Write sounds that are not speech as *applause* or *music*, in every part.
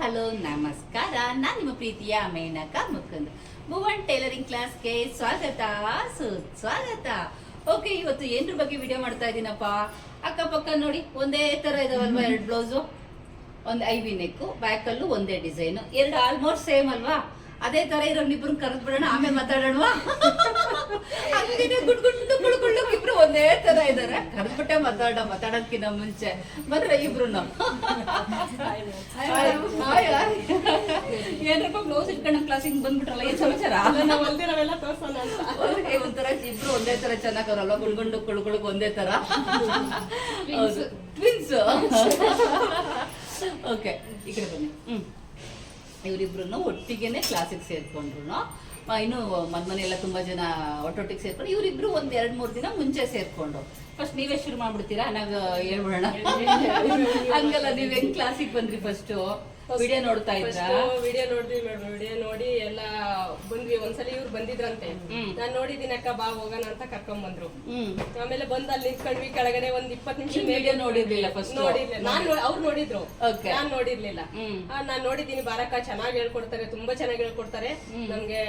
Hello, ನಮಸ್ಕಾರ. ನಾನು ನಿಮ್ಮ ಪ್ರೀತಿಯ ಮೇನಕ ಮುಕುಂದ್. ಭುವನ್ ಟೈಲರಿಂಗ್ ಕ್ಲಾಸ್ಗೆ ಸ್ವಾಗತ, ಸುಸ್ವಾಗತ. ಓಕೆ, ಇವತ್ತು ಏನ್ರ ಬಗ್ಗೆ ವಿಡಿಯೋ ಮಾಡ್ತಾ ಇದ್ದೀನಪ್ಪ ಅಕ್ಕಪಕ್ಕ ನೋಡಿ, ಒಂದೇ ತರ ಇದಾವಲ್ವಾ ಎರಡು ಬ್ಲೌಸು? ಒಂದು ಐವಿ ನೆಕ್ಕು, ಬ್ಯಾಕಲ್ಲೂ ಒಂದೇ ಡಿಸೈನು. ಎರಡು ಆಲ್ಮೋಸ್ಟ್ ಸೇಮ್ ಅಲ್ವಾ? ಅದೇ ತರ ಇರೋ ಇಬ್ರು ಕರೆದ್ ಬಿಡೋಣ ಆಮೇಲೆ ಮಾತಾಡೋಣವಾ? ಹಂಗೇನೆ ಗುಡ್ ಗುಡ್ ಕುಳು ಇಬ್ರು ಒಂದೇ ತರ ಇದಾರೆ. ಕರೆದ್ಬಿಟ್ಟೆ ಮಾತಾಡೋಣ ಮಾತಾಡೋದ್ಕಿಂತ ಮುಂಚೆ. ಬಂದ್ರೆ ಇಬ್ರು ಏನಪ್ಪ ಬ್ಲೌಸ್ ಇಟ್ಕೊಂಡ ಕ್ಲಾಸಿಗೆ ಬಂದ್ಬಿಟ್ರಲ್ಲ ಏನ್ ಸಮಾಚಾರ? ಒಂಥರ ಇಬ್ರು ಒಂದೇ ತರ ಚೆನ್ನಾಗವ್ರಲ್ವ ಗುಳ್ಗುಂಡು ಕುಳ್ಗುಳ್ಗ್ ಒಂದೇ ತರ. ಟ್ವಿನ್ಸ್ ಓಕೆ ಈ ಕಡೆ ಬನ್ನಿ. ಹ್ಮ್. ಇವರಿಬ್ರು ಒಟ್ಟಿಗೆನೆ ಕ್ಲಾಸಿಗೆ ಸೇರ್ಕೊಂಡ್ರು ಇನ್ನು ಮನ್ ತುಂಬ ಎಲ್ಲ ತುಂಬಾ ಜನ ಒಟ್ಟೊಟ್ಟಿಗೆ ಸೇರ್ಕೊಂಡು ಇವರಿಬ್ರು ಒಂದ್ ಎರಡ್ ಮೂರ್ ದಿನ ಮುಂಚೆ ಸೇರ್ಕೊಂಡು. ಫಸ್ಟ್ ನೀವೇ ಶುರು ಮಾಡ್ಬಿಡ್ತೀರಾ? ನಾವು ಹೇಳ್ಬಿಡೋಣ. ಹಂಗಲ್ಲ, ನೀವ್ ಹೆಂಗ್ ಕ್ಲಾಸಿಗೆ ಬಂದ್ರಿ ಫಸ್ಟ್ ವಿಡಿಯೋ ನೋಡ್ತಾ ಇದ್ರಾ? ವಿಡಿಯೋ ನೋಡಿದ್ವಿ ಮೇಡಮ್ ವಿಡಿಯೋ ನೋಡಿ ಎಲ್ಲ ಬಂದ್ವಿ. ಒಂದ್ಸಲಿ ಇವ್ರು ಬಂದಿದ್ರಂತೆ. ನಾನ್ ನೋಡಿದೀನಿ ಅಕ್ಕ ಬಾ ಹೋಗೋಣ ಅಂತ ಕರ್ಕೊಂಡ್ ಬಂದ್ರು. ಆಮೇಲೆ ಬಂದ್ ಅಲ್ಲಿ ನಿಂತ್ಕೊಂಡ್ವಿ. ಕೆಳಗಡೆ ಒಂದ್ ಇಪ್ಪತ್ ನಿಮಿಷ ವಿಡಿಯೋ ನೋಡಿರ್ಲಿಲ್ಲ first? ನೋಡಿರ್ಲಿಲ್ಲ. ನಾನ್ ಅವ್ರು ನೋಡಿದ್ರು. ನಾನ್ ನೋಡಿರ್ಲಿಲ್ಲ. ನಾನು ನೋಡಿದೀನಿ ಬಾರಕ್ಕ ಚೆನ್ನಾಗಿ ಹೇಳ್ಕೊಡ್ತಾರೆ ತುಂಬಾ ಚೆನ್ನಾಗಿ ಹೇಳ್ಕೊಡ್ತಾರೆ. ನಮ್ಗೆ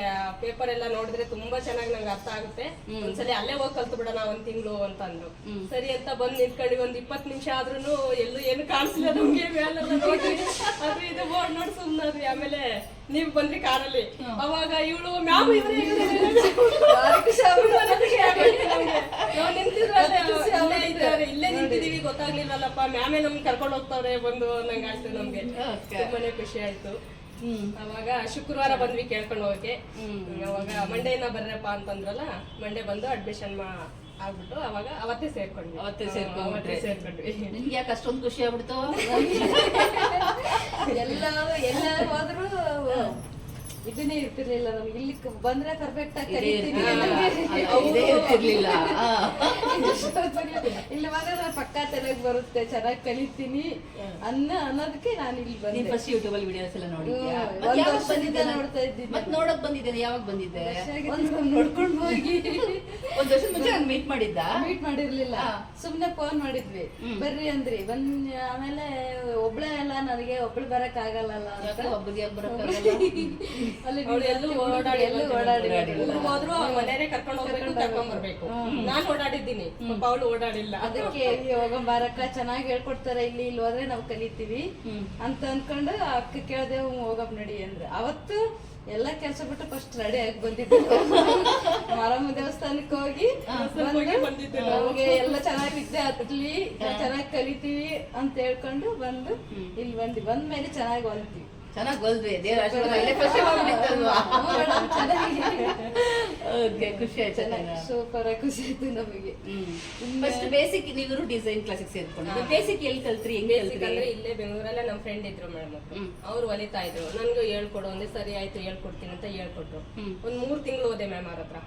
ಪೇಪರ್ ಎಲ್ಲ ನೋಡಿದ್ರೆ ತುಂಬಾ ಚೆನ್ನಾಗಿ ನಂಗೆ ಅರ್ಥ ಆಗುತ್ತೆ. ಒಂದ್ಸಲಿ ಅಲ್ಲೇ ಹೋಗಿ ಕಲ್ತು ಬಿಡೋಣ ಒಂದ್ ತಿಂಗಳು ಅಂತ ಅಂದ್ರು. ಸರಿ ಅಂತ ಬಂದ್ ನಿಂತ್ಕೊಂಡ್ವಿ. ಒಂದ್ ಇಪ್ಪತ್ ನಿಮಿಷ ಆದ್ರೂನು ಎಲ್ಲೂ ಏನು ಕಾಣಿಸ್ಲಿಲ್ಲ ನಮ್ಗೆ. *laughs* ಅದು ಇದು ಬೋರ್ಡ್ ನೋಡಿ ಸುಮ್ನಾದ್ವಿ ಆಮೇಲೆ ನೀವ್ ಬಂದ್ರಿ ಕಾರಲ್ಲಿ. ಅವಾಗ ಇವಳು ಮ್ಯಾಮ್ ಇವ್ರೆ ಇಲ್ಲೇ. ನಿಂತಿದೀವಿ ಗೊತ್ತಾಗ್ಲಿಲ್ಲಲ್ಲಪ್ಪ. ಮ್ಯಾಮೇ ನಮ್ಗೆ ಕರ್ಕೊಂಡು ಹೋಗ್ತಾವ್ರೆ ಬಂದು ನಂಗೆ ಆಯ್ತು ನಮ್ಗೆ. ತುಂಬಾನೇ ಖುಷಿ ಆಯ್ತು. ಅವಾಗ ಶುಕ್ರವಾರ ಬಂದ್ವಿ ಕೇಳ್ಕೊಂಡು ಹೋಗಕ್ಕೆ. ಅವಾಗ ಮಂಡೇನ ಬರ್ರಪ್ಪ ಅಂತಂದ್ರಲ್ಲ ಮಂಡೇ ಬಂದು ಅಡ್ಮಿಷನ್ ಮಾ ಆಗ್ಬಿಟ್ಟು ಅವಾಗ ಅವತ್ತೇ ಸೇರ್ಕೊಂಡ್ವಿ. ಅವತ್ತೇ ಸೇರ್ಕೊಂಡ್ವಿ. ಅವತ್ತೇ ಸೇರ್ಕೊಂಡ್ವಿ. ನಿಮ್ಗೆ ಯಾಕೆ ಅಷ್ಟೊಂದು ಖುಷಿ ಆಗ್ಬಿಡ್ತು? ಎಲ್ಲ ಎಲ್ಲ ಹೋದ್ರು ಇದನ್ನೇ ಇರ್ತಿರ್ಲಿಲ್ಲ ನಮ್ಗೆ. ಇಲ್ಲಿ ಬಂದ್ರೆ ಪರ್ಫೆಕ್ಟ್ ಆಗಿ ಇಲ್ಲಿ ಬಂದ್ರೆ ನಾನು ಪಕ್ಕ ಚೆನ್ನಾಗಿ ಬರುತ್ತೆ ಚೆನ್ನಾಗಿ ಕಲಿತೀನಿ ಅನ್ನ ಅನ್ನೋದಕ್ಕೆ ನಾನು ಇಲ್ಲಿ ಬಂದೆ. ಫಸ್ಟ್ ಯೂಟ್ಯೂಬ್ ಅಲ್ಲಿ ವಿಡಿಯೋಸ್ ಎಲ್ಲ ನೋಡಿದ್ದೆ ನೋಡ್ತಾ ಇದ್ದೀನಿ. ಮತ್ತೆ ನೋಡಕ್ ಬಂದಿದ್ದೇನೆ ಯಾವಾಗ ಬಂದಿದ್ದೆ? ನೋಡ್ಕೊಂಡು ಹೋಗಿ. ಒಂದ್ ವರ್ಷದ ಮುಂಚೆ ನಾನು ಮೀಟ್ ಮಾಡಿದ್ದ? ಮೀಟ್ ಮಾಡಿರ್ಲಿಲ್ಲ. ಸುಮ್ನೆ ಫೋನ್ ಮಾಡಿದ್ವಿ. ಬರ್ರಿ ಅಂದ್ರಿ. ಬಂದ್ ಆಮೇಲೆ ಒಬ್ಳೆ ಅಲ್ಲ ನನಗೆ ಒಬ್ಳು ಬರಕ್ ಆಗಲ್ಲ? ಒಬ್ಬರಿಗೆ ಅವ್ಳು ಎಲ್ಲೂ ಓಡಾಡಿ ಹೋದ್ರು ಅವ್ರ ಮನೆಯವ್ರೇ ಕರ್ಕೊಂಡು ಹೋಗ್ಬೇಕು ಕರ್ಕೊಂಡ್ ಬರ್ಬೇಕು. ನಾನ್ ಓಡಾಡಿದ್ದೀನಿ. ಪಾಪ ಅವಳು ಓಡಾಡಿಲ್ಲ. ಅದಕ್ಕೆ ಹೋಗೋ ಬಾರಕ್ಕ ಚೆನ್ನಾಗಿ ಹೇಳ್ಕೊಡ್ತಾರೆ ಇಲ್ಲಿ ಇಲ್ಲಿ ಹೋದ್ರೆ ನಾವು ಕಲಿತೀವಿ. ಅಂತ ಅನ್ಕೊಂಡು ಅಕ್ಕ ಕೇಳ್ದೆ ಹೋಗಪ್ಪ ನಡಿ ಅಂದ್ರೆ. ಅವತ್ತು ಎಲ್ಲ ಕೆಲಸ ಬಿಟ್ಟು ಫಸ್ಟ್ ರೆಡಿ ಆಗಿ ಬಂದಿದ್ದೆ. *laughs* ಮಾರಮ್ಮ ದೇವಸ್ಥಾನಕ್ಕೆ ಹೋಗಿ ನಮ್ಗೆ ಎಲ್ಲ ಚೆನ್ನಾಗಿ ವಿದ್ಯೆ ಹತ್ಲಿ ಚೆನ್ನಾಗಿ ಕಲಿತೀವಿ ಅಂತ ಹೇಳ್ಕೊಂಡು ಬಂದು ಇಲ್ಲಿ ಬಂದ್ವಿ ಬಂದ್ಮೇಲೆ ಚೆನ್ನಾಗಿ ಹೊಲ್ತೀವಿ ಚೆನ್ನಾಗ್ ಬಲ್ದ್ವಿ. ದೇವ್ರ ಮಾಡ್ಬಿಟ್ಟಿತ್ತಲ್ವಾ ಓಕೆ ಖುಷಿ ಆಯ್ತು ಚೆನ್ನಾಗಿ ಸೂಪರ್ ಆಗಿ ಖುಷಿ ಆಯ್ತು ನಮಗೆ. ಫಸ್ಟ್ ಬೇಸಿಕ್ ನೀವು ಡಿಸೈನ್ ಕ್ಲಾಸಿಗೆ ಸೇರ್ಕೊಂಡು ಬೇಸಿಕ್ ಎಲ್ಲಿ ಕಲ್ತ್ರಿ ಹೆಂಗೆ ಬೇಸಿಕ್ ಅಂದ್ರೆ ಇಲ್ಲೇ ಬೆಂಗಳೂರಲ್ಲೇ ನಮ್ಮ ಫ್ರೆಂಡ್ ಇದ್ರು ಮೇಡಮ್ ಅವ್ರು. ಹೊಲಿತಾ ಇದ್ರು. ನನ್ಗೂ ಹೇಳ್ಕೊಡು ಒಂದೇ ಸರಿ ಆಯ್ತು ಹೇಳ್ಕೊಡ್ತೀನಿ ಅಂತ ಹೇಳ್ಕೊಟ್ರು. ಒಂದ್ ಮೂರ್ ತಿಂಗಳು ಹೋದೆ ಮ್ಯಾಮ್ ಅವ್ರ ಹತ್ರ.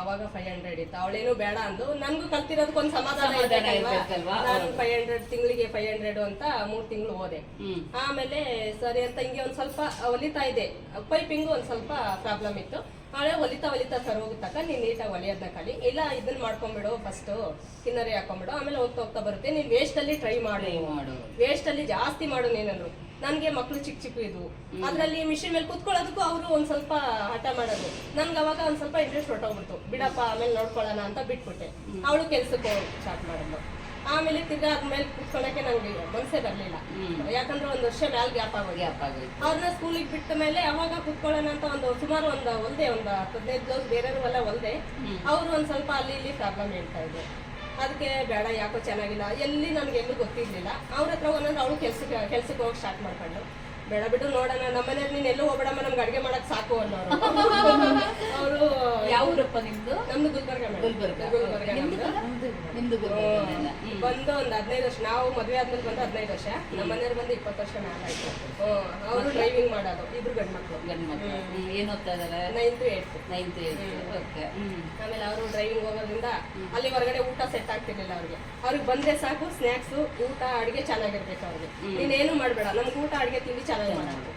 ಅವಾಗ ಫೈವ್ ಹಂಡ್ರೆಡ್ ಇತ್ತು. ಅವಳೇನು ಬೇಡ ಅಂದು ನನ್ಗೂ ಕಲ್ತಿರೋದಕ್ಕೆ ಒಂದ್ ಸಮಾಧಾನ? ನಾನು ಫೈವ್ ಹಂಡ್ರೆಡ್ ತಿಂಗಳಿಗೆ ಫೈವ್ ಹಂಡ್ರೆಡ್ ಅಂತ ಮೂರ್ ತಿಂಗಳು ಹೋದೆ ಆಮೇಲೆ ಸರಿ ಅಂತ ಹಿಂಗೆ ಒಂದ್ ಸ್ವಲ್ಪ ಹೊಲಿತಾ ಇದೆ ಪೈಪಿಂಗ್ ಒಂದ್ ಸ್ವಲ್ಪ ಪ್ರಾಬ್ಲಮ್ ಇತ್ತು. ನಾಳೆ ಹೊಲಿತಾ ಹೊಲಿತಾ ಸರ್ ಹೋಗುತ್ತಕ್ಕ ನೀನ್ ನೀಟಾಗಿ ಒಲಿಯೋದನ್ನ ಕಲಿ. ಇಲ್ಲ ಇದನ್ನ ಮಾಡ್ಕೊಂಬಿಡು ಫಸ್ಟ್ ಕಿನ್ನರಿ ಹಾಕೊಂಬಿಡು. ಆಮೇಲೆ ಹೋಗ್ತಾ ಹೋಗ್ತಾ ಬರುತ್ತೆ. ನೀನ್ ವೇಸ್ಟ್ ಅಲ್ಲಿ ಟ್ರೈ ಮಾಡು. ಮಾಡು. ವೇಸ್ಟ್ ಅಲ್ಲಿ ಜಾಸ್ತಿ ಮಾಡು ನೀನಂದ್ರು ನನ್ಗೆ ಮಕ್ಳು ಚಿಕ್ಕ ಚಿಕ್ಕ ಇದು. ಅದ್ರಲ್ಲಿ ಮಿಷಿನ್ ಮೇಲೆ ಕುತ್ಕೊಳ್ಳೋದಕ್ಕೂ ಅವರು ಒಂದ್ ಸ್ವಲ್ಪ ಹಠ ಮಾಡೋದು. ನನ್ಗೆ ಅವಾಗ ಒಂದ್ ಸ್ವಲ್ಪ ಇಂಟ್ರೆಸ್ಟ್ ಹೊಟ್ಟೋಗ್ಬಿಡ್ತು ಬಿಡಪ್ಪ ಆಮೇಲೆ ನೋಡ್ಕೊಳ್ಳೋಣ ಅಂತ ಬಿಟ್ಬಿಟ್ಟೆ. ಅವಳು ಕೆಲ್ಸಕ್ಕೆ ಸ್ಟಾರ್ಟ್ ಮಾಡಿದ್ಲು. ಆಮೇಲೆ ತಿರ್ಗಾ ಮೇಲೆ ಕುತ್ಕೊಳ್ಳೋಕೆ ನಂಗೆ ಮನಸ್ಸೇ ಬರಲಿಲ್ಲ. ಯಾಕಂದ್ರೆ ಒಂದ್ ವರ್ಷ ಮ್ಯಾಲ್ ಗ್ಯಾಪ್ ಆಗೋದು ಗ್ಯಾಪ್ ಆಗೋಯ್ತು. ಅವ್ರನ್ನ ಸ್ಕೂಲಿಗೆ ಬಿಟ್ಟ ಮೇಲೆ ಅವಾಗ ಕುತ್ಕೊಳ್ಳೋಣ ಅಂತ ಒಂದು ಸುಮಾರು ಒಂದು ಒಲ್ದೆ ಒಂದು ಹದಿನೈದು ಬ್ಲೌಸ್ ಬೇರೆಯವ್ರೆಲ್ಲ ಒಂದೇ ಅವ್ರು ಒಂದ್ ಸ್ವಲ್ಪ ಅಲ್ಲಿ ಇಲ್ಲಿ ಪ್ರಾಬ್ಲಮ್ ಹೇಳ್ತಾ ಇದ್ರು. ಅದಕ್ಕೆ ಬೇಡ ಯಾಕೋ ಚೆನ್ನಾಗಿಲ್ಲ. ಎಲ್ಲಿ ನನ್ಗೆ ಎಲ್ಲೂ ಗೊತ್ತಿರ್ಲಿಲ್ಲ. ಅವ್ರ ಹತ್ರ ಒಂದೊಂದು ಅವಳು ಕೆಲ್ಸಕ್ಕೆ ಕೆಲ್ಸಕ್ಕೆ ಹೋಗಿ ಸ್ಟಾರ್ಟ್ ಮಾಡ್ಕೊಂಡು ಬೇಡ ಬಿಡು ನೋಡೋಣ. ನಮ್ಮನೇಲಿ ನೀನು ಎಲ್ಲೂ ಹೋಗ್ಬೇಡಮ್ಮ ನಮ್ಗೆ ಅಡುಗೆ ಮಾಡಕ್ ಸಾಕು ಅನ್ನೋರು. *laughs* ಅವರು ಯಾವ ಊರಪ್ಪ ನಿಮ್ದು? ನಮ್ದು ಗುಲ್ಬರ್ಗ ಗುಲ್ಬರ್ಗ. ಗುಲ್ಬರ್ಗ ನಿಮ್ದು? ನಮ್ದು ನಿಮ್ದು ಗುಲ್ಬರ್ಗನೇನ? ಬಂದು ಒಂದ್ ಹದಿನೈದು ವರ್ಷ ನಾವು ಮದ್ವೆ ಆದ್ಮೇಲೆ ಬಂದು ಹದಿನೈದು ವರ್ಷ. ನಮ್ಮ ಮನೆಯವ್ರು ಬಂದು ಇಪ್ಪತ್ತು ವರ್ಷ ಮೇಲಾಯ್ತು ಅವರು ಡ್ರೈವಿಂಗ್ ಮಾಡೋದು. ಇಬ್ರು ಗಂಡ್ಮಕ್ಳು. ಗಂಡ್ ಮಕ್ಳು ಏನು ಓದ್ತಾ ಇದಾರೆ? Ninth eight ninth okay. ಹ್ಮ್. ಆಮೇಲೆ ಅವರು ಡ್ರೈವಿಂಗ್ ಹೋಗೋದ್ರಿಂದ ಅಲ್ಲಿ ಹೊರಗಡೆ ಊಟ ಸೆಟ್ ಆಗ್ತಿರ್ಲಿಲ್ಲ ಅವ್ರಿಗೆ. ಅವ್ರಿಗೆ ಬಂದ್ರೆ ಸಾಕು ಸ್ನಾಕ್ಸ್ ಊಟ ಅಡಿಗೆ ಚೆನ್ನಾಗಿರ್ಬೇಕು ಅವ್ರಿಗೆ. ನೀನೇನು ಮಾಡಬೇಡ. ನಮ್ಗೆ ಊಟ ಅಡಿಗೆ ತಿಂಡಿ ಚೆನ್ನಾಗಿ ಮಾಡಬೇಕು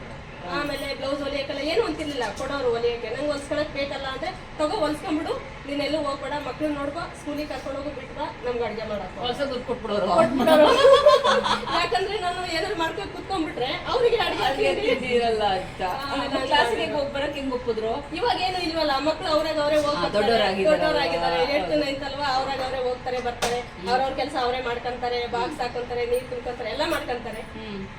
ಆಮೇಲೆ ಬ್ಲೌಸ್ ಹೊಲಿಯಕ್ಕೆಲ್ಲ ಏನು ಅಂತಿರ್ಲಿಲ್ಲ. ಕೊಡೋರು ಹೊಲಿಯಕ್ಕೆ ನಂಗೆ ಹೊಲ್ಸ್ಕೊಳಕ್ ಬೇಕಲ್ಲ ಅಂದ್ರೆ ತಗೋ ಹೊಲ್ಸ್ಕೊಂಡ್ಬಿಡು. ನೀನ್ ಎಲ್ಲೂ ಹೋಗ್ಬೇಡ ಮಕ್ಳು ನೋಡ್ಕೊ ಸ್ಕೂಲಿಗೆ ಕರ್ಕೊಂಡು ಹೋಗೋ ಬಿಟ್ಟ ನಮ್ಗೆ ಅಡ್ಗೆ ಮಾಡಕ್ಕೆ. ಹೊಸ ದುಡ್ಡು ಕೊಟ್ಬಿಡೋರು. ಯಾಕಂದ್ರೆ ನಾನು ಏನಾದ್ರು ಮಾಡ್ಕೊಂಡು ಕುತ್ಕೊಂಡ್ಬಿಟ್ರೆ ಅವ್ರಿಗೆ ಅಡುಗೆ ತಿಂಡಿ ಇರಲ್ಲ ಅಂತ. ಕ್ಲಾಸಿಗೆ ಹೋಗಿ ಬರಕ್ ಹಿಂಗ್ ಒಪ್ಪಿದ್ರು? ಇವಾಗ ಏನು ಇಲ್ವಲ್ಲ ಮಕ್ಳು ಅವ್ರಾಗ ಅವರೇ ಹೋಗ್ತಾರೆ ದೊಡ್ಡವರಾಗಿದ್ದಾರೆ ಎಷ್ಟು ನೈತಲ್ವಾ ಅವ್ರಾಗ ಅವರೇ ಹೋಗ್ತಾರೆ ಬರ್ತಾರೆ. ಅವ್ರವ್ರ ಕೆಲಸ ಅವರೇ ಮಾಡ್ಕೊಂತಾರೆ ಬಾಕ್ಸ್ ಹಾಕೊಂತಾರೆ ನೀರ್ ತುಂಬ್ಕೊಂತಾರೆ ಎಲ್ಲ ಮಾಡ್ಕೊಂತಾರೆ.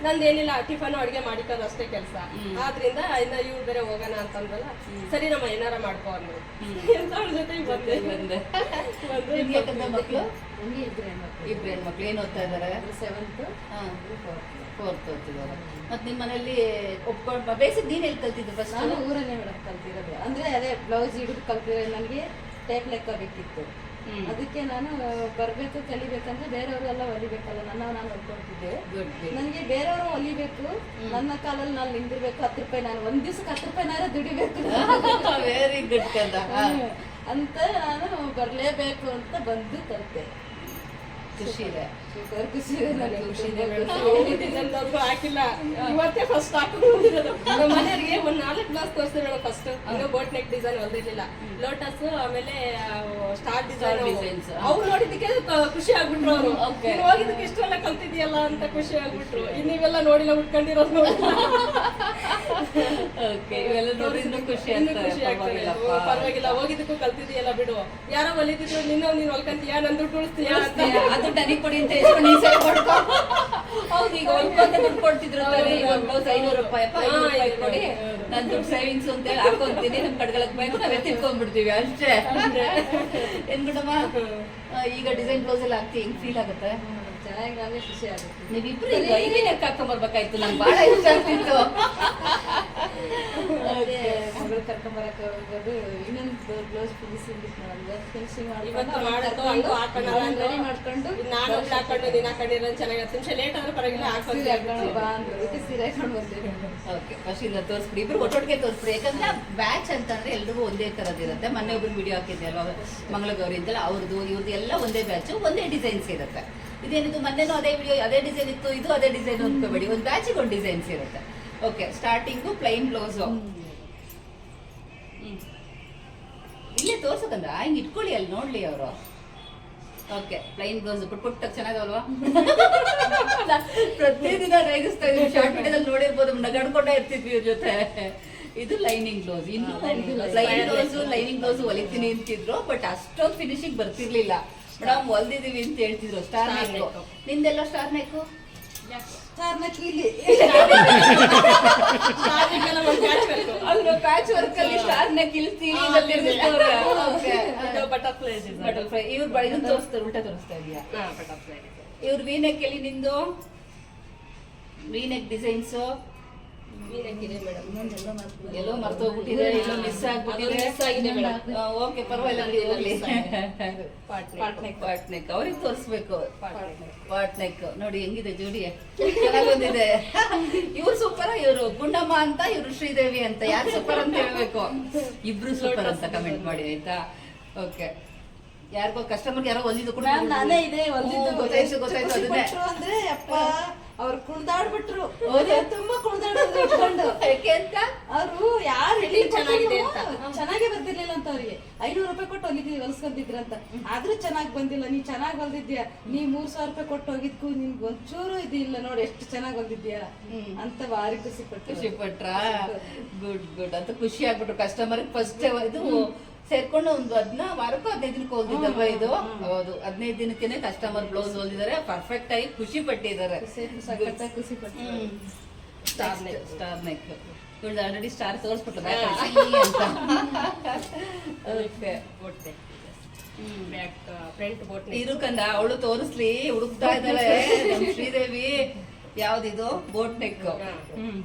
ನಂದೇನಿಲ್ಲ ಟಿಫನ್ ಅಡ್ಗೆ ಮಾಡಿಕೋದು ಅಷ್ಟೇ ಕೆಲಸ. ಆದ್ರಿಂದ ಇನ್ನ ಇವ್ರು ಬೇರೆ ಹೋಗೋಣ ಅಂತಂದ್ರಲ್ಲ ಸರಿ ನಮ್ಮ ಏನಾರ ಮಾಡ್ಕೋ ಅಂದ್ರು. ಅಂತ ಅವ್ರ ಜೊತೆ ಬಂದೆ? ಬಂದೆ. ಮಕ್ಕಳು ಇಬ್ರು ಹೆಣ್ಮಕ್ಳು. ಏನ್ ಓದ್ತಾ ಇದಾರೆ ಸೆವೆಂತ್ ಹಾ. ಫೋರ್ತ್ ಓದ್ತಿದ್ದಾರೆ. ಮತ್ತೆ ನಿಮ್ ಮನೇಲಿ ಒಪ್ಕೊಂಡ್ ಬೇಸಿಕ್ ನೀನ್ ಎಲ್ಲಿ ಕಲ್ತಿದ್ದು ಫಸ್ಟ್ ನಾನು ಊರನ್ನೇ ಮೇಡಮ್ ಕಲ್ತಿರೋದು. ಅಂದ್ರೆ ಅದೇ ಬ್ಲೌಸ್ ಹಿಡಿದು ಕಲ್ತಿರೋ ನನಗೆ ಟೇಪ್ ಲೆಕ್ಕ ಬೇಕಿತ್ತು. ಅದಕ್ಕೆ ನಾನು ಬರ್ಬೇಕು ಕಲಿಬೇಕಂದ್ರೆ ಬೇರೆಯವರೆಲ್ಲ ಹೊಲಿಬೇಕಲ್ಲ ನನ್ನ ನಾನು ಹೊಲ್ಕೊಳ್ತಿದ್ದೆ ನನಗೆ ಬೇರೆಯವರು ಹೊಲಿಬೇಕು ನನ್ನ ಕಾಲಲ್ಲಿ ನಾನು ನಿಂದಿರ್ಬೇಕು ಹತ್ತು ರೂಪಾಯಿ ನಾನು ಒಂದ್ ದಿವ್ಸಕ್ಕೆ ಹತ್ತು ರೂಪಾಯಿನಾರ ದುಡಿಬೇಕು. ವೆರಿ ಗುಡ್ ಕಂದ ಅಂತ ನಾನು ಬರ್ಲೇಬೇಕು ಅಂತ ಬಂದು ಕಲಿತೆ ಖುಷಿ ಇದೆ ಸೂಪರ್ ಖುಷಿ ಇದೆ ನನಗೆ ಖುಷಿ ಇದೆ ಹಾಕಿಲ್ಲ. ಇವತ್ತೇ ಫಸ್ಟ್ ಹಾಕೊಂಡಿರೋದು ನಮ್ಮ ಮನೆಯವರಿಗೆ ಒಂದು ನಾಲ್ಕು ಗ್ಲಾಸ್ ತೋರಿಸಿದ್ರು ಮೇಡಮ್ ಫಸ್ಟ್ ಇನ್ನೂ ಬೋಟ್ ನೆಕ್ ಡಿಸೈನ್ ಹೊಲ್ದಿರ್ಲಿಲ್ಲ. ಲೋಟಸ್ ಆಮೇಲೆ ಸ್ಟಾರ್ ಡಿಸೈನ್ designs. ಅವ್ರು ನೋಡಿದ್ದಕ್ಕೆ ಖುಷಿ ಆಗ್ಬಿಟ್ರು ಅವರು. Okay. ಹೋಗಿದ್ದಕ್ಕೆ ಇಷ್ಟೆಲ್ಲ ಕಲ್ತಿದ್ಯಲ್ಲ ಅಂತ ಖುಷಿ ಆಗ್ಬಿಟ್ರು. ಇನ್ ನೀವೆಲ್ಲ ನೋಡಿಲ್ಲ ಉಟ್ಕೊಂಡಿರೋದು ನೋಡಿಲ್ಲ. ಇವೆಲ್ಲ ನೋಡಿ ಇನ್ನೂ ಖುಷಿ ಆಗ್ತದೆ ಪರವಾಗಿಲ್ಲ ಹೋಗಿದ್ದಕ್ಕೂ ಕಲ್ತಿದ್ಯಲ್ಲ ಬಿಡು. ಯಾರೋ ಹೊಲಿತಿದ್ರು ನಿನ್ನ ನೀನು ಹೊಲ್ಕಂತೀಯ ನನ್ ದುಡ್ಡು ಉಳಿಸ್ತೀಯ ಅದು ನನಗೆ ಕೊಡಿ ಅಂತ ಹೌದು ಈಗ ಹೊಲ್ಕೊಂತ ದುಡ್ಡು ಕೊಡ್ತಿದ್ರು ತಾನೇ, ಒಂದ್ ಬ್ಲೌಸ್ ಐನೂರು ರೂಪಾಯಿ ಅಪ್ಪ ಐನೂರು ರೂಪಾಯಿ ಕೊಡಿ. ನಾನು ದುಡ್ಡು ಸೇವಿಂಗ್ಸ್ ಅಂತ ಹೇಳಿ ಹಾಕೊಂತೀನಿ ನಮ್ ಕಡ್ಗಳಕ್ ಬೇಕು ನಾವೇ ತಿನ್ಕೊಂಡ್ಬಿಡ್ತೀವಿ ಅಷ್ಟೇ. ಏನ್ ಬಿಡಮ್ಮ? ಈಗ ಡಿಸೈನ್ ಬ್ಲೌಸ್ ಎಲ್ಲ ಹಾಕ್ತಿ ಹೆಂಗ್ ಫೀಲ್ ಆಗುತ್ತೆ? ಚೆನ್ನಾಗಿ ನನಗೆ ಖುಷಿ ಆಗುತ್ತೆ. ನೀವಿಬ್ರು ಈಗ ಲೆಕ್ಕ ಹಾಕೊಂಬರ್ಬೇಕಾಯ್ತು ನಂಗೆ ಬಹಳ ಇಷ್ಟ ಆಗ್ತಿತ್ತು ಮತ್ತೆ ಮಗಳು ಕರ್ಕೊಂಬರಕ್ಕೆ ಹೋಗೋದು ಇನ್ನೊಂದು ಬ್ಲೌಸ್ ಫಿನಿಶಿಂಗ್ ಫಿನಿಶಿಂಗ್ ರೆಡಿ ಮಾಡ್ಕೊಂಡು ನಾನು ಹಾಕೊಂಡು ನೀನ್ ಹಾಕೊಂಡಿರೋ ಚೆನ್ನಾಗಿರುತ್ತೆ. ನಿಮಿಷ ಲೇಟ್ ಆದ್ರೂ ಪರವಾಗಿಲ್ಲ ಹಾಕೊಂಡು ಹಾಕೊಂಡು ಬಾ ಅಂದ್ರು. ಸೀರೆ ಹಾಕೊಂಡು ಬಂದೆ. ಓಕೆ ಫಸ್ಟ್ ಇಂದ ತೋರಿಸ್ಬಿಡಿ. ಇಬ್ರು ಒಟ್ಟೊಟ್ಟಿಗೆ ತೋರಿಸ್ಬಿಡಿ. ಯಾಕಂದ್ರೆ ಬ್ಯಾಚ್ ಅಂತಂದ್ರೆ ಎಲ್ರಿಗೂ ಒಂದೇ ತರದಿರುತ್ತೆ ಮೊನ್ನೆ ಒಬ್ರು ವಿಡಿಯೋ ಹಾಕಿದ್ದೆ ಅಲ್ವಾ ಮಂಗಳಗೌರಿ ಅಂತಲ್ಲ ಅವ್ರದ್ದು ಇವ್ರದ್ದು ಎಲ್ಲ ಒಂದೇ ಬ್ಯಾಚು ಒಂದೇ ಡಿಸೈನ್ಸ್ ಇರುತ್ತೆ. ಇದೇನಿದು ಮೊನ್ನೆನೂ ಅದೇ ವಿಡಿಯೋ ಅದೇ ಡಿಸೈನ್ ಇತ್ತು ಇದು ಅದೇ ಡಿಸೈನ್ ಅಂದ್ಕೋಬೇಡಿ ಒಂದು ಬ್ಯಾಚಿಗೆ ಒಂದು ಡಿಸೈನ್ಸ್ ಇರುತ್ತೆ. ಓಕೆ ಸ್ಟಾರ್ಟಿಂಗು ಪ್ಲೈನ್ ಬ್ಲೌಸು ಇಲ್ಲೇ ತೋರ್ಸಕಂದ ಹಿಂಗ್ ಇಟ್ಕೊಳ್ಳಿ ಅಲ್ಲಿ ನೋಡ್ಲಿ ಅವರು. ಓಕೆ ಪ್ಲೈನ್ ಬ್ಲೌಸ್ ಪುಟ್ ಪುಟ್ಟ ಚೆನ್ನಾಗಲ್ವಾ? ಪ್ರತಿದಿನ ರೇಗಿಸ್ತಾ ಇದ್ವಿ ಶಾರ್ಟ್ ವಿಡಿಯೋದಲ್ಲಿ ನೋಡಿರ್ಬೋದು ನಗಾಡ್ಕೊಂಡ ಇರ್ತಿದ್ವಿ ಇವ್ರ ಜೊತೆ. ಇದು ಲೈನಿಂಗ್ ಬ್ಲೌಸ್ ಇನ್ನು ಲೈನಿಂಗ್ ಬ್ಲೌಸ್ ಲೈನಿಂಗ್ ಬ್ಲೌಸ್ ಹೊಲಿತೀನಿ ಅಂತಿದ್ರು ಬಟ್ ಅಷ್ಟೊಂದು ಫಿನಿಶಿಂಗ್ ಬರ್ತಿರ್ಲಿಲ್ಲ. ಮೇಡಮ್ ಹೊಲ್ದಿದೀವಿ ಅಂತ ಹೇಳ್ತಿದ್ರು ಸ್ಟಾರ್ ನೆಕ್. ನಿಂದೆಲ್ಲ ಸ್ಟಾರ್ ನೆಕ್ ಇಲ್ಲಿ ಪ್ಯಾಚ್ ವರ್ಕ್ ಅಲ್ಲಿ ಸ್ಟಾರ್. ಬಟರ್ಫ್ಲೈ ಇವ್ರು ಇದನ್ನ ತೋರಿಸ್ತಾರೆ ಉಲ್ಟಾ ತೋರಿಸ್ತಾ ಇದೀಯಾ ಇವ್ರ ವೀನೆಕ್ ಎಲ್ಲಿ ನಿಂದು ವೀನೆಕ್ ಡಿಸೈನ್ಸ್ ಎಲ್ಲೋ ಮರ್ತೋಗ್ಬಿಟ್ಟಿದೆ ಎಲ್ಲೋ ಮಿಸ್ ಆಗ್ಬಿಟ್ಟಿದೆ. miss ಆಗಿದೆ madam. ಓಕೆ ಪರವಾಗಿಲ್ಲ neck. Pot neck pot neck ಅವ್ರಿಗೆ ತೋರಿಸ್ಬೇಕು. ಪಾಟ್ನೆಕ್ ನೋಡಿ ಹೆಂಗಿದೆ ಜೋಡಿ. ಬಂದಿದೆ. ಇವ್ರು ಸೂಪರ್ ಇವ್ರು ಗುಂಡಮ್ಮ ಅಂತ ಇವ್ರು ಶ್ರೀದೇವಿ ಅಂತ. ಯಾರು ಸೂಪರ್ ಅಂತ ಹೇಳ್ಬೇಕು? ಇಬ್ರು ಸೂಪರ್ ಅಂತ ಕಮೆಂಟ್ ಮಾಡಿ ಆಯ್ತಾ? ಓಕೆ ಯಾರಿಗೋ ಕಸ್ಟಮರ್ ಯಾರೋ ಒಂದಿದ್ದು ಕೂಡ ನಾನೇ ಇದೆ ಹೊಲ್ದಿದ್ದು ಗೊತ್ತಾಯ್ತು ಗೊತ್ತಾಯ್ತು ಅದನ್ನೇ. ಅಂದ್ರೆ ಅಪ್ಪ ಅವ್ರು ಕುಣ್ದಾಡ್ಬಿಟ್ರು? ತುಂಬಾ ಕುಣ್ದಾಡೋದು ಇಟ್ಕೊಂಡು. ಯಾಕೆ ಅಂತ? ಅವರು ಯಾರು ಚೆನ್ನಾಗಿ ಚೆನ್ನಾಗಿದೆ ಅಂತ. ಚೆನ್ನಾಗೇ ಬರ್ತಿರ್ಲಿಲ್ಲ ಅಂತ ಅವ್ರಿಗೆ. ಐನೂರು ರೂಪಾಯಿ ಕೊಟ್ಟು ಹೊಲಿದೀವಿ ಅಂತ ಆದ್ರೂ ಚೆನ್ನಾಗಿ ಬಂದಿಲ್ಲ. ನೀ ಚೆನ್ನಾಗಿ ಹೊಲ್ದಿದ್ಯಾ ನೀ ಮೂರ್ ಸಾವಿರ ರೂಪಾಯಿ ಕೊಟ್ಟು ಹೋಗಿದ್ಕು ನಿನ್ಗೆ ಒಂಚೂರು ಇದಿಲ್ಲ ಇಲ್ಲ ನೋಡಿ ಎಷ್ಟು ಚೆನ್ನಾಗಿ ಹೊಲ್ದಿದ್ಯಾ ಅಂತ ಭಾರಿ ಖುಷಿ ಪಟ್ಟು ಖುಷಿ ಪಟ್ರ? Good good. ಅಂತ ಖುಷಿ ಆಗ್ಬಿಟ್ರು. ಕಸ್ಟಮರ್ ಫಸ್ಟ್ ಇದು ಸೇರ್ಕೊಂಡು ಒಂದು ಅದ್ನ ವಾರಕ್ಕೂ ಹದಿನೈದು ದಿನಕ್ಕೆ ಹೋಗಿದ್ದಲ್ವ ಇದು? ಹೌದು. ಹದಿನೈದು ದಿನಕ್ಕೆ ಕಸ್ಟಮರ್ ಬ್ಲೌಸ್ ಹೊಲ್ದಿದ್ದಾರೆ. ಪರ್ಫೆಕ್ಟ್ ಆಗಿ ಖುಷಿ ಪಟ್ಟಿದ್ದಾರೆ. ಖುಷಿ ಸ್ಟಾರ್ ನೆಕ್ ಸ್ಟಾರ್ ನೆಕ್ ಇವಳು ಆಲ್ರೆಡಿ ಸ್ಟಾರ್ ತೋರಿಸ್ಬಿಟ್ಟು ಅಂತ. ಇರು ಕಂದ ಅವಳು ತೋರಿಸ್ಲಿ ಹುಡುಕ್ತಾ ಇದ್ದಾಳೆ. *laughs* ಶ್ರೀದೇವಿ. ಯಾವ್ದಿದು? Boat neck hmm.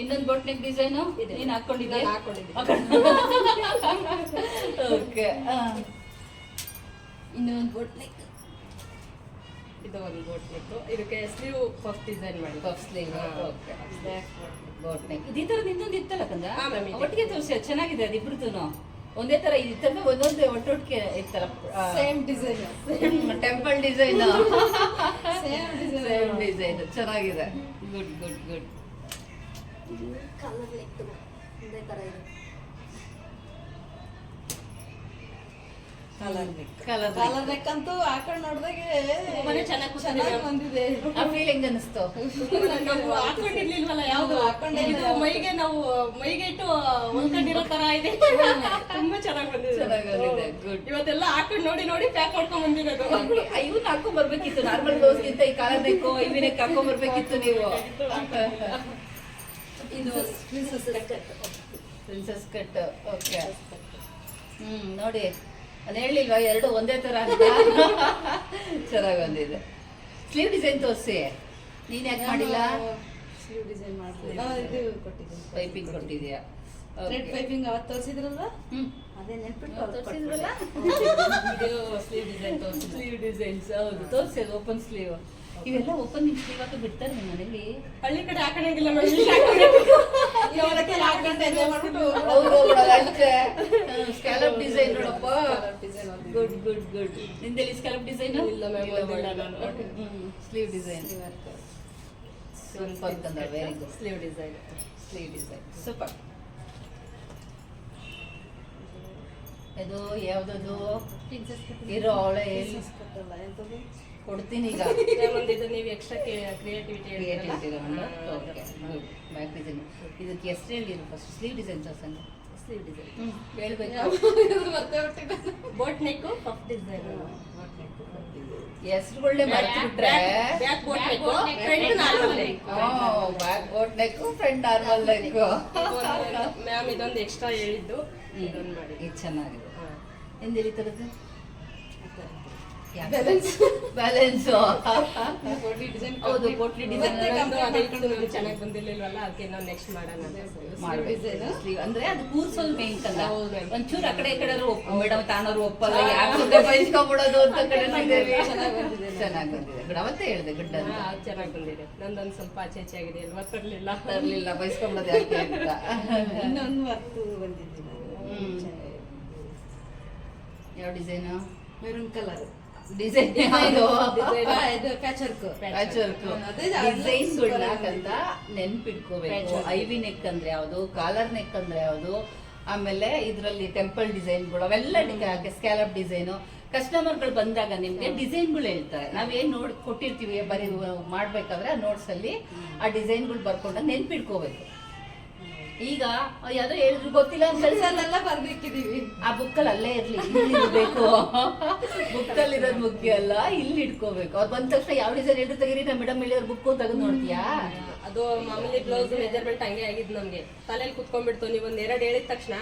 ಇನ್ನೊಂದು ಬೋಟ್ ನೆಕ್ ಡಿಸೈನ್. ನೀನ್ ಹಾಕೊಂಡಿದ್ದೀನಿ. ಓಕೆ ಇನ್ನೊಂದು ಬೋಟ್ ನೆಕ್ ಇದು ಒಂದು ಬೋಟ್ ನೆಕ್ ಇದಕ್ಕೆ ಸ್ಲೀವ್ ಪಫ್ ಡಿಸೈನ್ ಮಾಡಿ. Puff sleeve. Okay boat neck ಇದೇ ತರ ಇನ್ನೊಂದು ಇತ್ತಲ್ಲ ಕಂದ. ಒಟ್ಟಿಗೆ ತೋರಿಸಿ ಚೆನ್ನಾಗಿದೆ ಅದು ಇಬ್ರದ್ದು ಒಂದೇ ತರ ಇತ್ತಂದ್ರೆ ಒಂದೊಂದೇ ಒಟ್ಟೊಟ್ಟಿಗೆ ಇತ್ತಲ್ಲ. Same design temple design same design ಚೆನ್ನಾಗಿದೆ. ಗುಡ್ ಗುಡ್ ಗುಡ್ ಕಲರ್ ಇದೇ colour neck colour colour neck ಅಂತೂ ಹಾಕೊಂಡ್ ನೋಡ್ದಾಗೆ ತುಂಬಾನೇ ಚೆನ್ನಾಗ್. ಬಂದಿದೆ. ಆ ಅನಿಸ್ತು ನಾವು ಹಾಕೊಂಡಿರ್ಲಿಲ್ವಲ್ಲ ಯಾವ್ದು? ಇದು ಮೈಗೆ ನಾವು ಮೈಗೆ ಇಟ್ಟು ಹೊಲ್ಕೊಂಡಿರೋ ತರ ಇದೆ. ತುಂಬಾ ಚೆನ್ನಾಗಿ ಬಂದಿದೆ. ಇವತ್ತೆಲ್ಲ ಹಾಕೊಂಡು ನೋಡಿ ನೋಡಿ ಪ್ಯಾಕ್ ಮಾಡ್ಕೊಂಡ್ ಬಂದಿರೋದು. ಇವನ್ ಹಾಕೊಂಡ್ ಬರ್ಬೇಕಿತ್ತು. ನಾರ್ಮಲ್ ಬ್ಲೌಸ್ಗಿಂತ ಈ ಕಾಲ ಬೇಕು ಐವಿ ನೆಕ್ ಹಾಕೊಂಡ್ ಬರ್ಬೇಕಿತ್ತು ನೀವು. ಇದು princess cut princess cut okay hmm ನೋಡಿ. ಅದು ಹೇಳಿಲ್ವಾ ಎರಡು ಒಂದೇ ತರ ಅಂತ ಚೆನ್ನಾಗಿ ಬಂದಿದೆ. ಸ್ಲೀವ್ ಡಿಸೈನ್ ತೋರಿಸಿ. ನೀನ್ ಯಾಕೆ ಮಾಡಿಲ್ಲ? ಸ್ಲೀವ್ ಡಿಸೈನ್ ಮಾಡ್ತೀನಿ. ಇದು ಕೊಟ್ಟಿದ್ದೀನಿ. ಪೈಪಿಂಗ್ ಕೊಟ್ಟಿದ್ಯಾ? ರೆಡ್ ಪೈಪಿಂಗ್ ಅವತ್ತು ತೋರಿಸಿದ್ರಲ್ಲ ಹ್ಮ್. ಅದೇ ನೆನ್ಪಿಟ್ಟು ತೋರಿಸಿದ್ರಲ್ಲ *laughs* ಇದು ಸ್ಲೀವ್ ಡಿಸೈನ್ ಸ್ಲೀವ್ ಡಿಸೈನ್ಸ್ ಹೌದು. ತೋರಿಸಿ ಅದು ಓಪನ್ ಸ್ಲೀವ್ ಇವೆಲ್ಲ ಓಪನ್ ಇವತ್ತು ಬಿಡ್ತಾರೆ ನಿಮ್ಮ ಮನೇಲಿ. ಹಳ್ಳಿ ಕಡೆ ಹಾಕಣಂಗಿಲ್ಲ ಕಡೆ ಸ್ಕ್ಯಾಲಪ್ ಡಿಸೈನ್ ನೋಡಪ್ಪ. ಗುಡ್ ಗುಡ್ ಗುಡ್ ನಿಂದೆಲ್ಲಿ ಸ್ಕ್ಯಾಲಪ್ ಡಿಸೈನ್ ಇಲ್ಲ. ಸ್ಲೀವ್ ಡಿಸೈನ್ ಸೂಪರ್ ತಂದ very good sleeve design sleeve design super ಇದು ಯಾವ್ದದು? ಇರೋ ಅವಳೆ ಕೊಡ್ತೀನಿ ಈಗ. *laughs* ನೀವು ಎಕ್ಸ್ಟ್ರಾ ಕ್ರಿಯೇಟಿವಿಟಿ ಬ್ಯಾಕ್ ಡಿಸೈನ್ ಇದಕ್ಕೆ ಎಷ್ಟು ಹೇಳಿದ್ರು ಫಸ್ಟ್ ಸ್ಲೀವ್ ಡಿಸೈನ್ ತೋರ್ಸಂಗ ಸ್ಲೀವ್ ಡಿಸೈನ್ ಹೇಳ್ಬೇಕು. ಬೋಟ್ ನೆಕ್ ಪಫ್ ಡಿಸೈನ್ ಹೆಸರುಗಳನ್ನೇ ಮರ್ತು ಬಿಟ್ರೆ back boat neck front normal neck back boat neck front normal neck ma'am ಇದೊಂದು ಎಕ್ಸ್ಟ್ರಾ ಹೇಳಿದ್ದು. ಇದೊಂದು ಮಾಡಿ ಇದು ಚೆನ್ನಾಗಿದೆ. ಎಂದಿರಿ ತರದ್ದು? ಬ್ಯಾಲೆನ್ಸ್ ಡಿಸೈನ್ *laughs* *laughs* ಹೌದು ಪೋಟ್ಲಿ ಡಿಸೈನ್ ಚೆನ್ನಾಗಿ ಬಂದಿರ್ಲಿಲ್ವಲ್ಲ ಅದಕ್ಕೆ ನಾವು ನೆಕ್ಸ್ಟ್ ಮಾಡೋಣ. ಮಾಡ್ಬೇಕು. ಅಂದ್ರೆ ಅದು ಕೂರ್ಸೋದು ಮೇನ್ ma'am. ಒಂಚೂರು ಆ ಕಡೆ ಈ ಕಡೆ ಮೇಡಮ್ ತಾನವ್ರು ಒಪ್ಪಲ್ಲ ಯಾಕೆ ಬಯಸ್ಕೊಂಡ್ಬಿಡೋದು ಅಂತ ಕಡೆ ಚೆನ್ನಾಗಿ ಬಂದಿದೆ. ಚೆನ್ನಾಗಿ ಬಂದಿದೆ. ಗುಡ್ ಅವತ್ತೇ ಹೇಳಿದೆ ಗುಡ್ ಅಂತ. ಚೆನ್ನಾಗಿ ಬಂದಿದೆ. ನಂದೊಂದು ಸ್ವಲ್ಪ ಆಚೆ ಆಚೆ ಆಗಿದೆ ಅಲ್ವಾ ತರಲಿಲ್ಲ. ತರ್ಲಿಲ್ಲ ಬಯಸ್ಕೊಂಬೋದು ಯಾಕೆ *laughs* ಅಂತ. ಇನ್ನೊಂದು ವರ್ಕ್ ಬಂದಿದ್ದೀನಿ. ಯಾವ ಡಿಸೈನ್ ಮೆರೂನ್ ಕಲರ್ ಡಿಸೈನ್ ಇದು. ಪ್ಯಾಚ್ ವರ್ಕ್ ನೆನ್ಪಿಟ್ಕೋಬೇಕು. ಐವಿ ನೆಕ್ ಅಂದ್ರೆ ಯಾವುದು? ಕಾಲರ್ ನೆಕ್ ಅಂದ್ರೆ ಯಾವುದು? ಆಮೇಲೆ ಇದರಲ್ಲಿ ಟೆಂಪಲ್ ಡಿಸೈನ್ಗಳು ಅವೆಲ್ಲ ಸ್ಕ್ಯಾಲಪ್ ಡಿಸೈನು ಕಸ್ಟಮರ್ಗಳು ಬಂದಾಗ ನಿಮ್ಗೆ ಡಿಸೈನ್ಗಳು ಹೇಳ್ತಾರೆ. ನಾವೇನ್ ನೋಡಿ ಕೊಟ್ಟಿರ್ತೀವಿ ಬರೀ ಮಾಡ್ಬೇಕಾದ್ರೆ ಆ ನೋಟ್ಸ್ ಅಲ್ಲಿ ಆ ಡಿಸೈನ್ಗಳು ಬರ್ಕೊಂಡು ನೆನ್ಪಿಟ್ಕೋಬೇಕು. ಈಗ ಯಾವ್ದೋ ಹೇಳಿದ್ರು ಗೊತ್ತಿಲ್ಲ ಅಂತ ಕೆಲಸಲ್ಲೆಲ್ಲ ಬರ್ಬೇಕಿದೀವಿ ಆ ಬುಕ್ಕಲ್ಲಿ ಅಲ್ಲೇ ಇರ್ಲಿ ಇಲ್ಲಿ ಬುಕ್ ಬುಕ್ಕಲ್ಲಿ ಇರೋದು ಮುಖ್ಯ ಅಲ್ಲ ಇಲ್ಲಿ ಇಟ್ಕೋಬೇಕು. ಅವ್ರು ಬಂದ ತಕ್ಷಣ ಯಾವ ಡಿಸೈನ್ ಹೇಳಿದ್ರು ತೆಗೀರಿ ನಮ್ಮ ಮೇಡಮ್ ಹೇಳಿದ್ರು ಬುಕ್ ತೆಗೆದು ನೋಡ್ತೀಯಾ? ಅದು ಮಾಮೂಲಿ ಬ್ಲೌಸ್ ಮೆಜರ್ಮೆಂಟ್ ಹಂಗೆ ಆಗಿದ್ ನಮ್ಗೆ. ತಲೆಯಲ್ಲಿ ಕುತ್ಕೊಂಡ್ಬಿಡ್ತು ನೀವು ಒಂದ್ ಎರಡು ಹೇಳಿದ ತಕ್ಷಣ.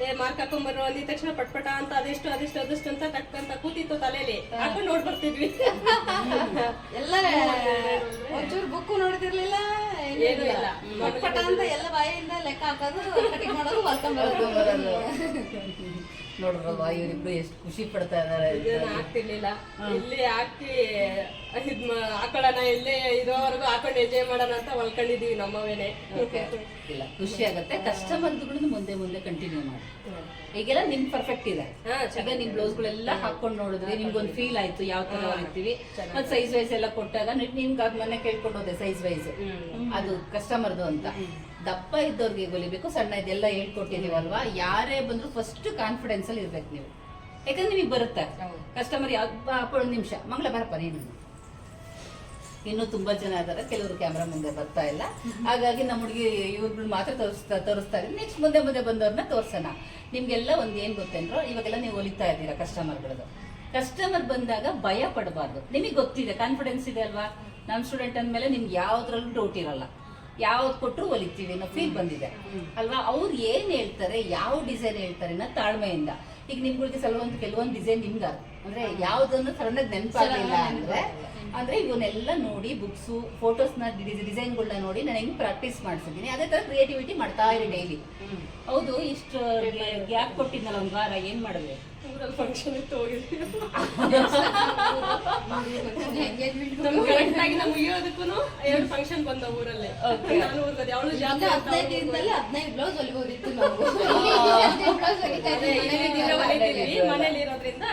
ಏ ಮಾರ್ಕ್ ಹಾಕೊಂಡ್ಬರೋ ಅಂದಿದ ತಕ್ಷಣ ಪಟ್ಪಟ ಅಂತ ಅದೆಷ್ಟು ಅದೆಷ್ಟು ಅದಷ್ಟು ಅಂತ ತಟ್ಕಂತ ಕೂತಿತ್ತು ತಲೆಯಲ್ಲಿ ಹಾಕೊಂಡು ನೋಡ್ಬರ್ತಿದ್ವಿ. *laughs* ಎಲ್ಲ ಒಂಚೂರು ಬುಕ್ ನೋಡ್ತಿರ್ಲಿಲ್ಲ ಏನೂ ಇಲ್ಲ. ಪಟ ಅಂತ ಎಲ್ಲ ಬಾಯಿಂದ ಲೆಕ್ಕ ಹಾಕೋದು ಕಟಿಂಗ್ ಮಾಡೋದು ವರ್ಕೊಂಡ್ ಬರೋದು. ನೋಡ್ರಲ್ವಾ ಇವರಿಬ್ರು ಎಷ್ಟು ಖುಷಿ ಪಡ್ತಾ ಇದಾರೆ ಇದನ್ನ ಹಾಕ್ತಿರ್ಲಿಲ್ಲ ಇಲ್ಲಿ ಹಾಕಿ ಇದ್ ಹಾಕೊಳ್ಳೋಣ ಇಲ್ಲೇ ಇರೋವರೆಗೂ ಹಾಕೊಂಡು ಎಂಜಾಯ್ ಮಾಡೋಣ ಅಂತ ಹೊಲ್ಕೊಂಡಿದೀವಿ ನಮ್ಮವೇನೆ. ಇಲ್ಲ ಖುಷಿ ಆಗತ್ತೆ. ಕಸ್ಟಮರ್ಗಳು ಮುಂದೆ ಮುಂದೆ ಕಂಟಿನ್ಯೂ ಮಾಡಿ. ಈಗೆಲ್ಲ ನಿಮ್ ಪರ್ಫೆಕ್ಟ್ ಇದೆ. ಈಗ ನಿಮ್ ಬ್ಲೌಸ್ಗಳೆಲ್ಲ ನೋಡಿದ್ರೆ ನಿಮ್ಗೆ ನಿಮ್ಗೊಂದು ಫೀಲ್ ಆಯ್ತು ಯಾವ ತರ ಹೊಲಿತೀವಿ ಮತ್ತೆ ಸೈಜ್ ವೈಸ್ ಎಲ್ಲ ಕೊಟ್ಟಾಗ ನಿಮ್- ನಿಮ್ಗೆ ಅದ್ ಮೊನ್ನೆ ಕೇಳ್ಕೊಂಡು ಹೋದೆ ಸೈಜ್ ವೈಸ್ ಅದು ಕಸ್ಟಮರ್ದು ಅಂತ. ದಪ್ಪ ಇದ್ದವ್ರಿಗೆ ಹೊಲಿಬೇಕು ಸಣ್ಣ ಇದೆಲ್ಲ ಹೇಳ್ಕೊಟ್ಟಿದೀವಲ್ವಾ? ಯಾರೇ ಬಂದ್ರು ಫಸ್ಟ್ ಕಾನ್ಫಿಡೆನ್ಸ್ ಅಲ್ಲಿ ಇರ್ಬೇಕು ನೀವು. ಯಾಕಂದ್ರೆ ನಿಮಗೆ ಬರುತ್ತೆ. ಕಸ್ಟಮರ್ ಯಾವ ಒಂದು ನಿಮಿಷ. ಮಂಗಳ ಬರಪ್ಪ ನೀನು ಇನ್ನೂ ತುಂಬಾ ಜನ ಇದಾರೆ. ಕೆಲವರು ಕ್ಯಾಮ್ರಾ ಮುಂದೆ ಬರ್ತಾ ಇಲ್ಲ. ಹಾಗಾಗಿ ನಮ್ಮ ಹುಡುಗಿ ಇವ್ರುಗಳು ಮಾತ್ರ ತೋರಿಸ್ತಾ ತೋರಿಸ್ತಾ ನೆಕ್ಸ್ಟ್ ಮುಂದೆ ಮುಂದೆ ಬಂದವ್ರನ್ನ ತೋರ್ಸೋಣ. ನಿಮ್ಗೆಲ್ಲ ಒಂದ್ ಏನ್ ಗೊತ್ತೇನ್ರೋ, ಇವಾಗೆಲ್ಲ ನೀವು ಒಲಿತಾ ಇದ್ದೀರಾ ಕಸ್ಟಮರ್ಗಳದ್ದು ಕಸ್ಟಮರ್ ಬಂದಾಗ ಭಯ ಪಡಬಾರ್ದು. ನಿಮಗೆ ಗೊತ್ತಿದೆ ಕಾನ್ಫಿಡೆನ್ಸ್ ಇದೆ ಅಲ್ವಾ? ನಮ್ಮ ಸ್ಟೂಡೆಂಟ್ ಅಂದಮೇಲೆ ನಿಮ್ಗೆ ಯಾವ್ದ್ರಲ್ಲೂ ಡೌಟ್ ಇರಲ್ಲ. ಯಾವ್ದು ಕೊಟ್ಟರು ಒಲಿತೀವಿ ಅನ್ನೋ ಫೀಲ್ ಬಂದಿದೆ. ಅಲ್ವಾ? ಅವ್ರು ಏನ್ ಹೇಳ್ತಾರೆ, ಯಾವ ಡಿಸೈನ್ ಹೇಳ್ತಾರೆ ಅನ್ನೋ ತಾಳ್ಮೆಯಿಂದ. ಈಗ ನಿಮ್ಗಳಿಗೆ ಕೆಲವೊಂದು ಕೆಲವೊಂದು ಡಿಸೈನ್ ನಿಮ್ಗೆ. ಅಂದ್ರೆ ಯಾವ್ದನ್ನು ಸಡನ್ನಾಗಿ ನೆನಪಾಗಲಿಲ್ಲ ಅಂದ್ರೆ ಅಂದ್ರೆ ಇವನ್ನೆಲ್ಲ ನೋಡಿ ಬುಕ್ಸು ಫೋಟೋಸ್ನ ಡಿಸೈನ್ಗಳನ್ನ ನೋಡಿ ನಾನು ಹೆಂಗ್ ಪ್ರಾಕ್ಟೀಸ್ ಮಾಡ್ಸಿದ್ದೀನಿ ಅದೇ ತರ ಕ್ರಿಯೇಟಿವಿಟಿ ಮಾಡ್ತಾ ಇರಿ ಡೈಲಿ ಹೌದು ಇಷ್ಟು ಗ್ಯಾಪ್ ಕೊಟ್ಟಿದ್ನಲ್ಲ ಒಂದ್ ವಾರ ಏನ್ ಮಾಡಿದ್ವಿ ಊರಲ್ಲಿ ಫಂಕ್ಷನ್ ಇತ್ತು ಹೋಗಿದ್ವಿ. ನಮ್ಗೆ ಕರೆಕ್ಟ್ ಆಗಿ ನಾವು ಮುಗಿಯೋದಕ್ಕೂ ಎರಡು ಫಂಕ್ಷನ್ ಬಂದ ಊರಲ್ಲಿ. ನಾನು ಊರ್ಗದೆ ಅವಳು ಜಾತ್ರೆ ಹದಿನೈದು ಬ್ಲೌಸ್ ಹೊಲಿಬೋದಿತ್ತು *laughs* ಮನೇಲಿ ಇರೋದ್ರಿಂದ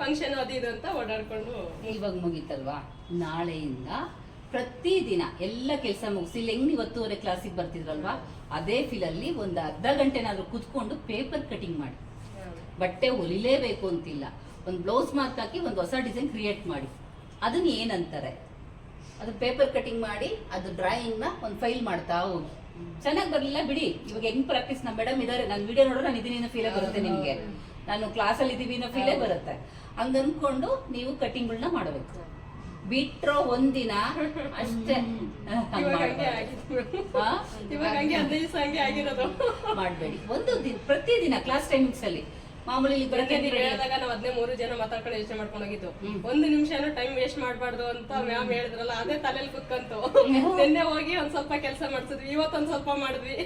ಫಂಕ್ಷನ್ ಅದು ಇದು ಅಂತ ಓಡಾಡ್ಕೊಂಡು. ಇವಾಗ ಮುಗೀತಲ್ವಾ? ನಾಳೆಯಿಂದ ಪ್ರತಿದಿನ ಎಲ್ಲ ಕೆಲಸ ಮುಗಿಸಿ ಇಲ್ಲಿ ಹೆಂಗ್ ಇವತ್ತುವರೆ ಕ್ಲಾಸಿಗೆ ಬರ್ತಿದ್ರಲ್ವಾ? ಅದೇ ಫೀಲಲ್ಲಿ ಒಂದು ಅರ್ಧ ಗಂಟೆನಾದ್ರೂ ಕುತ್ಕೊಂಡು ಪೇಪರ್ ಕಟಿಂಗ್ ಮಾಡಿ. ಬಟ್ಟೆ ಹೊಲಿಲೇಬೇಕು ಅಂತಿಲ್ಲ. ಒಂದು ಬ್ಲೌಸ್ ಮಾರ್ಕ್ ಹಾಕಿ ಒಂದು ಹೊಸ ಡಿಸೈನ್ ಕ್ರಿಯೇಟ್ ಮಾಡಿ. ಅದನ್ನ ಏನಂತಾರೆ? ಅದು ಪೇಪರ್ ಕಟಿಂಗ್ ಮಾಡಿ ಅದು ಡ್ರಾಯಿಂಗ್ನ ಒಂದು ಫೈಲ್ ಮಾಡ್ತಾ ಹೋಗಿ. ಚೆನ್ನಾಗಿ ಬರಲಿಲ್ಲ ಬಿಡಿ. ಇವಾಗ ಹೆಂಗ್ ಪ್ರಾಕ್ಟೀಸ್ ನಮ್ಮ ಮೇಡಮ್ ಇದಾರೆ. ನಾನು ವಿಡಿಯೋ ನೋಡೋ ನಾನು ಇದೀನಿ ಫೀಲೇ ಬರುತ್ತೆ ನಿಮ್ಗೆ. ನಾನು ಕ್ಲಾಸಲ್ಲಿ ಇದೀವಿ ಅನ್ನೋ ಫೀಲೇ ಬರುತ್ತೆ. ಹಂಗ ಅನ್ಕೊಂಡು ನೀವು ಕಟಿಂಗ್ಗಳನ್ನ ಮಾಡಬೇಕು. ಬಿಟ್ರೋ ಒಂದಿನ ಅಷ್ಟೇ. ಮಾಡಬೇಡಿ. ಒಂದು ದಿನ ಪ್ರತಿದಿನ ಕ್ಲಾಸ್ ಟೈಮಿಂಗ್ಸ್ ಅಲ್ಲಿ. ಮಾಮೂಲಿ ಹೇಳಿದಾಗ ನಾವು ಅದನ್ನೇ ಮೂರು ಜನ ಮಾತಾಡ್ಕೊಂಡು ಯೋಚನೆ ಮಾಡ್ಕೊಂಡು ಹೋಗಿದ್ದು. ಒಂದು ನಿಮಿಷನೂ ಟೈಮ್ ವೇಸ್ಟ್ ಮಾಡಬಾರ್ದು ಅಂತ ಮ್ಯಾಮ್ ಹೇಳಿದ್ರಲ್ಲ ಅದೇ ತಲೆಯಲ್ಲಿ ಕುತ್ಕಂತು. *laughs* ನಿನ್ನೆ ಹೋಗಿ ಒಂದ್ ಸ್ವಲ್ಪ ಕೆಲಸ ಮಾಡ್ಸಿದ್ವಿ ಇವತ್ತೊಂದ್ ಸ್ವಲ್ಪ ಮಾಡಿದ್ವಿ.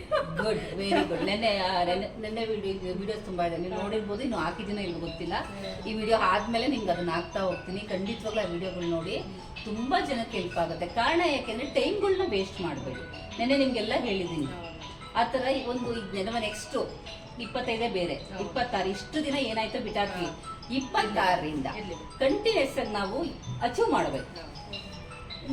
ಗುಡ್ ವೆರಿ ಗುಡ್ ನೆನ್ನೆ ನೆನ್ನೆ ನೆನ್ನೆ ವಿಡಿಯೋ ವಿಡಿಯೋಸ್ ತುಂಬಾ ಇದೆ. ನೀವು ನೋಡಿರ್ಬೋದು ಇನ್ನು ಹಾಕಿದಿನ ಇಲ್ಲಿ ಗೊತ್ತಿಲ್ಲ. ಈ ವಿಡಿಯೋ ಆದ್ಮೇಲೆ ನಿಮ್ಗೆ ಅದನ್ನ ಹಾಕ್ತಾ ಹೋಗ್ತೀನಿ. ಖಂಡಿತವಾಗ್ಲೂ ಆ ವಿಡಿಯೋಗಳು ನೋಡಿ ತುಂಬಾ ಜನಕ್ಕೆ ಹೆಲ್ಪ್ ಆಗುತ್ತೆ. ಕಾರಣ ಯಾಕೆಂದ್ರೆ ಟೈಮ್ಗಳನ್ನ ವೇಸ್ಟ್ ಮಾಡಬೇಡಿ. ನೆನ್ನೆ ನಿಮ್ಗೆಲ್ಲ ಹೇಳಿದ್ದೀನಿ. ಆ ಥರ ಈ ಒಂದು ಈಗ ನೆನವ ನೆಕ್ಸ್ಟು ಇಪ್ಪತ್ತೈದೇ ಬೇರೆ. ಇಪ್ಪತ್ತಾರು. ಇಷ್ಟು ದಿನ ಏನಾಯ್ತು ಬಿಟ್ಟಾಕಿ ಇಪ್ಪತ್ತಾರರಿಂದ. ಕಂಟಿನ್ಯೂಸ್ ಆಗಿ ನಾವು ಅಚೀವ್ ಮಾಡಬೇಕು.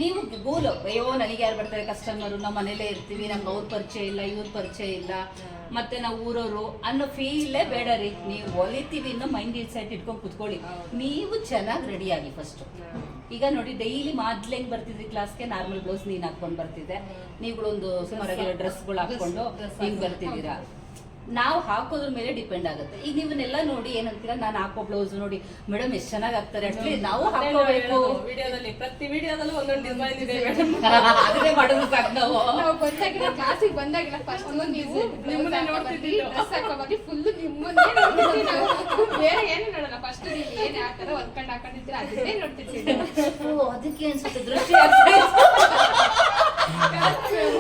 ನೀವು ಗೋಲು. ಅಯ್ಯೋ ನನಗೆ ಯಾರು ಬರ್ತಾರೆ ಕಸ್ಟಮರು ನಮ್ಮ ಮನೇಲೇ ಇರ್ತೀವಿ. ನಮ್ಗೆ ಅವ್ರ ಪರಿಚಯ ಇಲ್ಲ ಇವ್ರ ಪರಿಚಯ ಇಲ್ಲ. ಮತ್ತೆ ನಾವು ಊರವರು ಅನ್ನೋ ಫೀಲೇ ಬೇಡ ರೀ. ನೀವು ಹೊಲಿತೀವಿ ಅನ್ನೋ ಮೈಂಡ್ ಸೆಟ್ ಇಟ್ಕೊಂಡು ಕುತ್ಕೊಳ್ಳಿ. ನೀವು ಚೆನ್ನಾಗಿ ರೆಡಿ ಆಗಿ ಫಸ್ಟ್ ಈಗ ನೋಡಿ ಡೈಲಿ ಮಾದ್ಲೆಂಗ್ ಹೆಂಗ್ ಬರ್ತಿದ್ರಿ? ಕ್ಲಾಸ್ಗೆ ನಾರ್ಮಲ್ ಬ್ಲೌಸ್ ನೀನು ಹಾಕೊಂಡು ಬರ್ತಿದ್ದೆ. ನೀವುಗಳೊಂದು ಸುಮಾರು ಡ್ರೆಸ್ಗಳು ಹಾಕೊಂಡು ಹಿಂಗ್ ಬರ್ತಿದ್ದೀರಾ? ನಾವು ಹಾಕೋದ್ರ ಮೇಲೆ ಡಿಪೆಂಡ್ ಆಗುತ್ತೆ. ಈಗ ನೀವನ್ನೆಲ್ಲ ನೋಡಿ ಏನಂತೀರಾ ನಾನು ಹಾಕೋ ಬ್ಲೌಸ್ ನೋಡಿ ಮೇಡಮ್ ಎಷ್ಟು ಚೆನ್ನಾಗಿ ಆಗ್ತಾರೆ ಅಟ್ಲೀಸ್ಟ್ ನಾವು ಹಾಕೋಬೇಕು. ವಿಡಿಯೋದಲ್ಲಿ ಪ್ರತಿ ವಿಡಿಯೋದಲ್ಲೂ ಒಂದೊಂದು ಡಿಸೈನ್ ಇದೆ ಮೇಡಮ್ *laughs* ಅದನ್ನೇ ಮಾಡೋದು ಸಾಕು ನಾವು. ನಾವು ಬಂದಾಗಿಲ್ಲ ಕ್ಲಾಸಿಗೆ ಬಂದಾಗಿಲ್ಲ ಫಸ್ಟ್ ನೀವು ನಿಮ್ಮನ್ನ ನೋಡ್ತಿದ್ದೀವಿ ಡ್ರೆಸ್ ಹಾಕೋಬಾಗಿ ಫುಲ್ ನಿಮ್ಮನ್ನೇ ನೋಡ್ತಿದ್ದೀವಿ ನಾವು. ಬೇರೆ ಏನು ನೋಡಲ್ಲ ಫಸ್ಟ್ ನೀವು ಏನ್ *laughs* ಹಾಕಾರ ಹೊಲ್ಕೊಂಡು ಹಾಕೊಂಡಿದ್ದೀರ ಅದನ್ನೇ *laughs* ನೋಡ್ತಿದ್ದೀವಿ ಓ ಅದಕ್ಕೆ ಅನ್ಸುತ್ತೆ ದೃಷ್ಟಿ ಆಗ್ತಾ ಇದೆ.